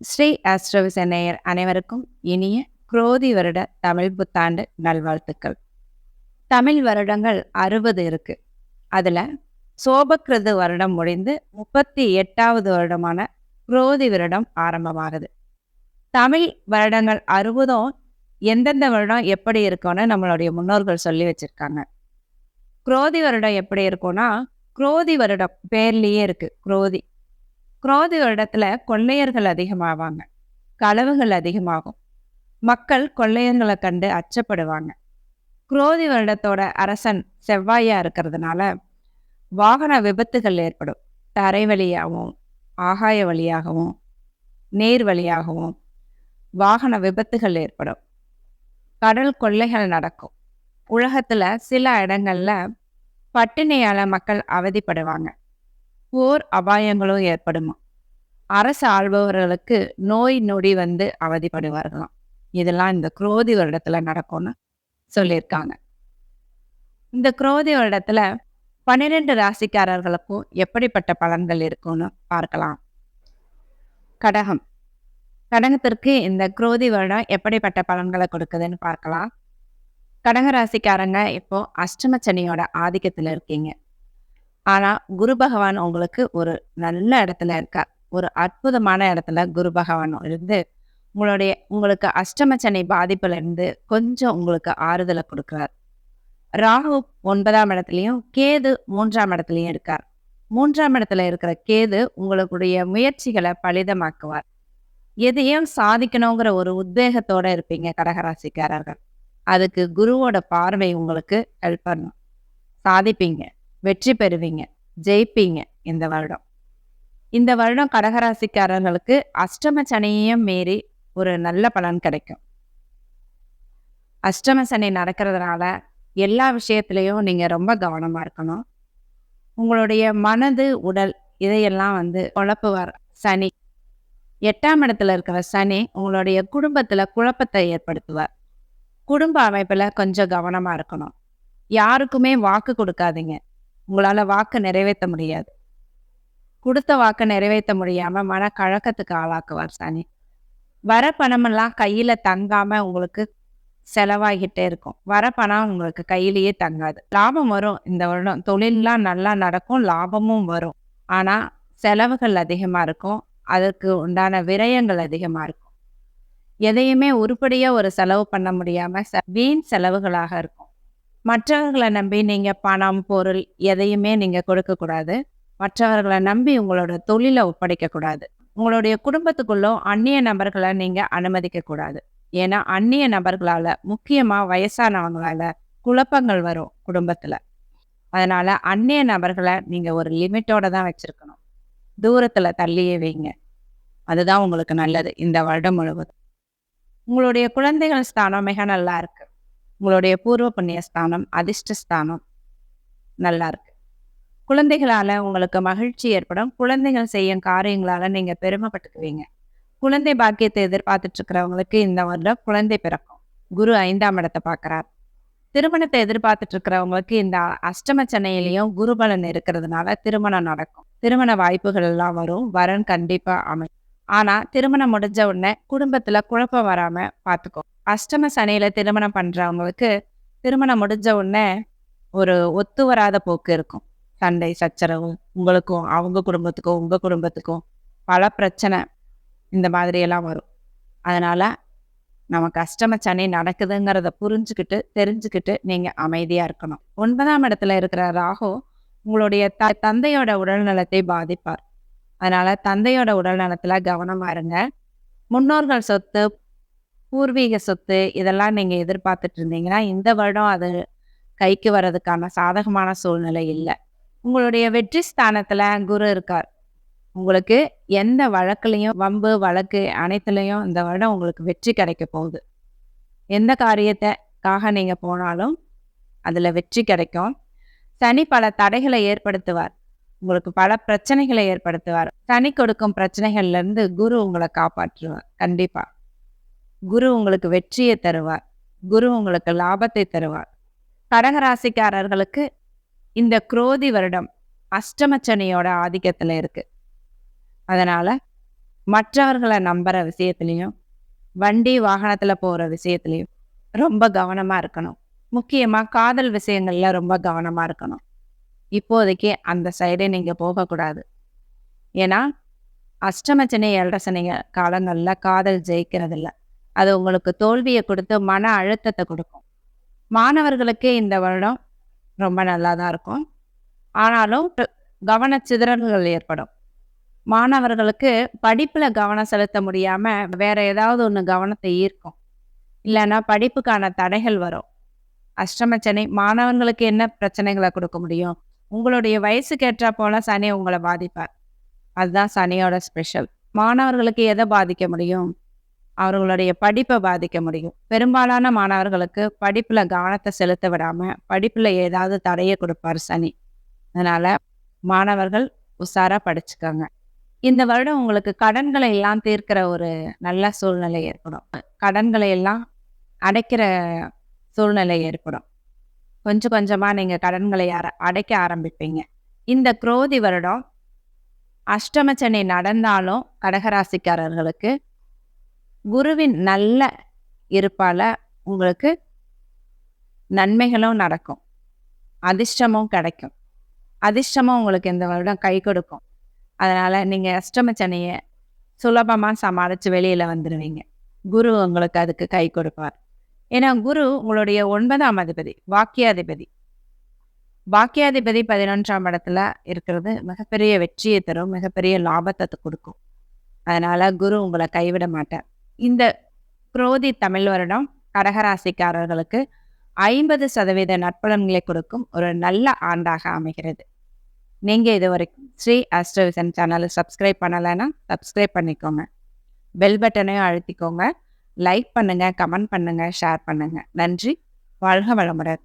ஸ்ரீ ஆஸ்ட்ரோவிஸ் நேயர் அனைவருக்கும் இனிய குரோதி வருட தமிழ் புத்தாண்டு நல்வாழ்த்துக்கள். தமிழ் வருடங்கள் அறுபது இருக்கு. அதில் சோபக்கிருது வருடம் முடிந்து முப்பத்தி எட்டாவது வருடமான குரோதி வருடம் ஆரம்பமாகுது. தமிழ் வருடங்கள் அறுபதும் எந்தெந்த வருடம் எப்படி இருக்கும்னு நம்மளுடைய முன்னோர்கள் சொல்லி வச்சிருக்காங்க. குரோதி வருடம் எப்படி இருக்கும்னா குரோதி வருடம் பேர்லேயே இருக்கு. குரோதி. குரோத இடத்துல கொள்ளையர்கள் அதிகமாவாங்க. களவுகள் அதிகமாகும். மக்கள் கொள்ளையர்களை கண்டு அச்சப்படுவாங்க. குரோதி வருடத்தோட அரசன் செவ்வாயா இருக்கிறதுனால வாகன விபத்துகள் ஏற்படும். தரை வழியாகவும் ஆகாய வழியாகவும் நேர் வழியாகவும் வாகன விபத்துகள் ஏற்படும். கடல் கொள்ளைகள் நடக்கும். உலகத்துல சில இடங்கள்ல பட்டினியால மக்கள் அவதிப்படுவாங்க. போர் அபாயங்களும் ஏற்படுமா? அரசு ஆள்பவர்களுக்கு நோய் நொடி வந்து அவதிப்படுவார்களாம். இதெல்லாம் இந்த குரோதி வருடத்துல நடக்கும்னு சொல்லியிருக்காங்க. இந்த குரோதி வருடத்துல பன்னிரெண்டு ராசிக்காரர்களுக்கும் எப்படிப்பட்ட பலன்கள் இருக்கும்னு பார்க்கலாம். கடகம். கடகத்திற்கு இந்த குரோதி வருடம் எப்படிப்பட்ட பலன்களை கொடுக்குதுன்னு பார்க்கலாம். கடக ராசிக்காரங்க இப்போ அஷ்டம சனியோட ஆதிக்கத்துல இருக்கீங்க. ஆனால் குரு பகவான் உங்களுக்கு ஒரு நல்ல இடத்துல இருக்கார். ஒரு அற்புதமான இடத்துல குரு பகவான் இருந்து உங்களுடைய உங்களுக்கு அஷ்டம பாதிப்புல இருந்து கொஞ்சம் உங்களுக்கு ஆறுதலை கொடுக்குறார். ராகு ஒன்பதாம் இடத்துலையும் கேது மூன்றாம் இடத்துலையும் இருக்கார். மூன்றாம் இடத்துல இருக்கிற கேது உங்களுடைய முயற்சிகளை பலிதமாக்குவார். எதையும் சாதிக்கணுங்கிற ஒரு உத்வேகத்தோட இருப்பீங்க கடகராசிக்காரர்கள். அதுக்கு குருவோட பார்வை உங்களுக்கு ஹெல்ப் பண்ணும். சாதிப்பீங்க. வெற்றி பெறுவீங்க ஜெயிப்பீங்க இந்த வருடம். இந்த வருடம் கடகராசிக்காரர்களுக்கு அஷ்டம சனியையும் மீறி ஒரு நல்ல பலன் கிடைக்கும். அஷ்டம சனி நடக்கிறதுனால எல்லா விஷயத்துலையும் நீங்க ரொம்ப கவனமா இருக்கணும். உங்களுடைய மனது உடல் இதையெல்லாம் வந்து குழப்புவார். சனி எட்டாம் இடத்துல இருக்கிற சனி உங்களுடைய குடும்பத்துல குழப்பத்தை ஏற்படுத்துவார். குடும்ப அமைப்புல கொஞ்சம் கவனமா இருக்கணும். யாருக்குமே வாக்கு கொடுக்காதீங்க. உங்களால் வாக்கு நிறைவேற்ற முடியாது. கொடுத்த வாக்கை நிறைவேற்ற முடியாமல் மன கழக்கத்துக்கு ஆளாக்குவார் சனி. வர பணமெல்லாம் கையில் தங்காமல் உங்களுக்கு செலவாகிட்டே இருக்கும். வர பணம் உங்களுக்கு கையிலேயே தங்காது. லாபம் வரும் இந்த வருடம். தொழிலெலாம் நல்லா நடக்கும் லாபமும் வரும். ஆனால் செலவுகள் அதிகமாக இருக்கும். அதற்கு உண்டான விரயங்கள் அதிகமாக இருக்கும். எதையுமே உருப்படியாக ஒரு செலவு பண்ண முடியாமல் ச- வீண் செலவுகளாக இருக்கும். மற்றவர்களை நம்பி நீங்கள் பணம் பொருள் எதையுமே நீங்கள் கொடுக்கக்கூடாது மற்றவர்களை நம்பி உங்களோட தொழிலை ஒப்படைக்கக்கூடாது உங்களுடைய குடும்பத்துக்குள்ளும் அந்நிய நபர்களை நீங்கள் அனுமதிக்கக்கூடாது ஏன்னா அந்நிய நபர்களால முக்கியமாக வயசானவங்களால் குழப்பங்கள் வரும் குடும்பத்தில். அதனால் அந்நிய நபர்களை நீங்கள் ஒரு லிமிட்டோட தான் வச்சிருக்கணும். தூரத்தில் தள்ளியே வைங்க. அதுதான் உங்களுக்கு நல்லது இந்த வருடம் முழுவதும். உங்களுடைய குழந்தைகள் ஸ்தானம் மிக நல்லா இருக்கு. உங்களுடைய பூர்வ புண்ணிய ஸ்தானம் அதிர்ஷ்ட ஸ்தானம் நல்லா இருக்கு குழந்தைகளால உங்களுக்கு மகிழ்ச்சி ஏற்படும். குழந்தைகள் செய்யும் காரியங்களால நீங்க பெருமைப்பட்டுக்குவீங்க. குழந்தை பாக்கியத்தை எதிர்பார்த்துட்டு இருக்கிறவங்களுக்கு இந்த வருடம் குழந்தை பிறக்கும். குரு ஐந்தாம் இடத்தை பார்க்கறார். திருமணத்தை எதிர்பார்த்துட்டு இருக்கிறவங்களுக்கு இந்த அஷ்டம சென்னையிலையும் குருபலன் இருக்கிறதுனால திருமணம் நடக்கும். திருமண வாய்ப்புகள் எல்லாம் வரும். வரன் கண்டிப்பா அமையும். ஆனா திருமணம் முடிஞ்ச உடனே குடும்பத்துல குழப்பம் வராம பாத்துக்கோ. அஷ்டம சனையில் திருமணம் பண்றவங்களுக்கு திருமணம் முடிஞ்ச உடனே ஒரு ஒத்து வராத போக்கு இருக்கும். சண்டை சச்சரவு உங்களுக்கும் அவங்க குடும்பத்துக்கும் உங்க குடும்பத்துக்கும் பல பிரச்சனை இந்த மாதிரி எல்லாம் வரும். அதனால நமக்கு அஷ்டம சனி நடக்குதுங்கிறத புரிஞ்சுக்கிட்டு தெரிஞ்சுக்கிட்டு நீங்க அமைதியா இருக்கணும். ஒன்பதாம் இடத்துல இருக்கிற ராகு உங்களுடைய த தந்தையோட உடல்நலத்தை பாதிப்பார். அதனால தந்தையோட உடல்நலத்துல கவனமா இருங்க. முன்னோர்கள் சொத்து பூர்வீக சொத்து இதெல்லாம் நீங்கள் எதிர்பார்த்துட்டு இருந்தீங்கன்னா இந்த வருடம் அது கைக்கு வர்றதுக்கான சாதகமான சூழ்நிலை இல்லை. உங்களுடைய வெற்றி ஸ்தானத்தில் குரு இருக்கார். உங்களுக்கு எந்த வழக்குலையும் வம்பு வழக்கு அனைத்துலேயும் இந்த வருடம் உங்களுக்கு வெற்றி கிடைக்க போகுது. எந்த காரியத்தைக்காக நீங்கள் போனாலும் அதில் வெற்றி கிடைக்கும். சனி பல தடைகளை ஏற்படுத்துவார். உங்களுக்கு பல பிரச்சனைகளை ஏற்படுத்துவார். சனி கொடுக்கும் பிரச்சனைகள்லேருந்து குரு உங்களை காப்பாற்றுவார். கண்டிப்பாக குரு உங்களுக்கு வெற்றியை தருவார். குரு உங்களுக்கு லாபத்தை தருவார். கடகராசிக்காரர்களுக்கு இந்த குரோதி வருடம் அஷ்டமச்சனியோட ஆதிக்கத்தில் இருக்கு. அதனால மற்றவர்களை நம்புற விஷயத்துலையும் வண்டி வாகனத்தில் போகிற விஷயத்துலையும் ரொம்ப கவனமாக இருக்கணும். முக்கியமாக காதல் விஷயங்களில் ரொம்ப கவனமாக இருக்கணும். இப்போதைக்கு அந்த சைடே நீங்கள் போகக்கூடாது. ஏன்னா அஷ்டமச்சனை ஏழரசனைங்க காலங்களில் காதல் ஜெயிக்கிறதில்ல. அது உங்களுக்கு தோல்வியை கொடுத்து மன அழுத்தத்தை கொடுக்கும். மாணவர்களுக்கு இந்த வருடம் ரொம்ப நல்லா தான் இருக்கும். ஆனாலும் ட- கவனச்சிதறல்கள் ஏற்படும். மாணவர்களுக்கு படிப்பில் கவனம் செலுத்த முடியாமல் வேற ஏதாவது ஒன்று கவனத்தை ஈர்க்கும். இல்லைன்னா படிப்புக்கான தடைகள் வரும். அஷ்டமச்சனை மாணவர்களுக்கு என்ன பிரச்சனைகளை கொடுக்க முடியும்? உங்களுடைய வயசுக்கு ஏற்றா போல சனி உங்களை பாதிப்பார். அதுதான் சனியோட ஸ்பெஷல் மாணவர்களுக்கு எதை பாதிக்க முடியும்? அவர்களுடைய படிப்பை பாதிக்க முடியும். பெரும்பாலான மாணவர்களுக்கு படிப்புல கவனத்தை செலுத்த விடாம படிப்புல ஏதாவது தடையை கொடுப்பார் சனி. அதனால மாணவர்கள் உஷாரா படிச்சுக்கோங்க. இந்த வருடம் உங்களுக்கு கடன்களை எல்லாம் தீர்க்கிற ஒரு நல்ல சூழ்நிலை ஏற்படும். கடன்களை எல்லாம் அடைக்கிற சூழ்நிலை ஏற்படும். கொஞ்சம் கொஞ்சமாக நீங்கள் கடன்களை அர- அடைக்க ஆரம்பிப்பீங்க. இந்த குரோதி வருடம் அஷ்டமச்சனை நடந்தாலும் கடகராசிக்காரர்களுக்கு குருவின் நல்ல இருப்பால் உங்களுக்கு நன்மைகளும் நடக்கும். அதிர்ஷ்டமும் கிடைக்கும். அதிர்ஷ்டமும் உங்களுக்கு இந்த வருடம் கை கொடுக்கும். அதனால் நீங்கள் அஷ்டமச்சனையை சுலபமாக சமாளித்து வெளியில் வந்துடுவீங்க குரு உங்களுக்கு அதுக்கு கை கொடுப்பார். ஏன்னா குரு உங்களுடைய ஒன்பதாம் அதிபதி வாக்கியாதிபதி. வாக்கியாதிபதி பதினொன்றாம் இடத்துல இருக்கிறது மிகப்பெரிய வெற்றியை தரும் மிகப்பெரிய லாபத்தை கொடுக்கும். அதனால குரு உங்களை கைவிட மாட்டார். இந்த குரோதி தமிழ் வருடம் கடகராசிக்காரர்களுக்கு ஐம்பது சதவீத நற்பலன்களை கொடுக்கும் ஒரு நல்ல ஆண்டாக அமைகிறது. நீங்க இதுவரைக்கும் ஸ்ரீ அஸ்ட்ரவிசன் சேனலை சப்ஸ்கிரைப் பண்ணலைன்னா சப்ஸ்கிரைப் பண்ணிக்கோங்க. பெல் பட்டனையும் அழுத்திக்கோங்க. லைக் பண்ணுங்கள் கமெண்ட் பண்ணுங்கள் ஷேர் பண்ணுங்கள் நன்றி. வாழ்க வளமுடன்.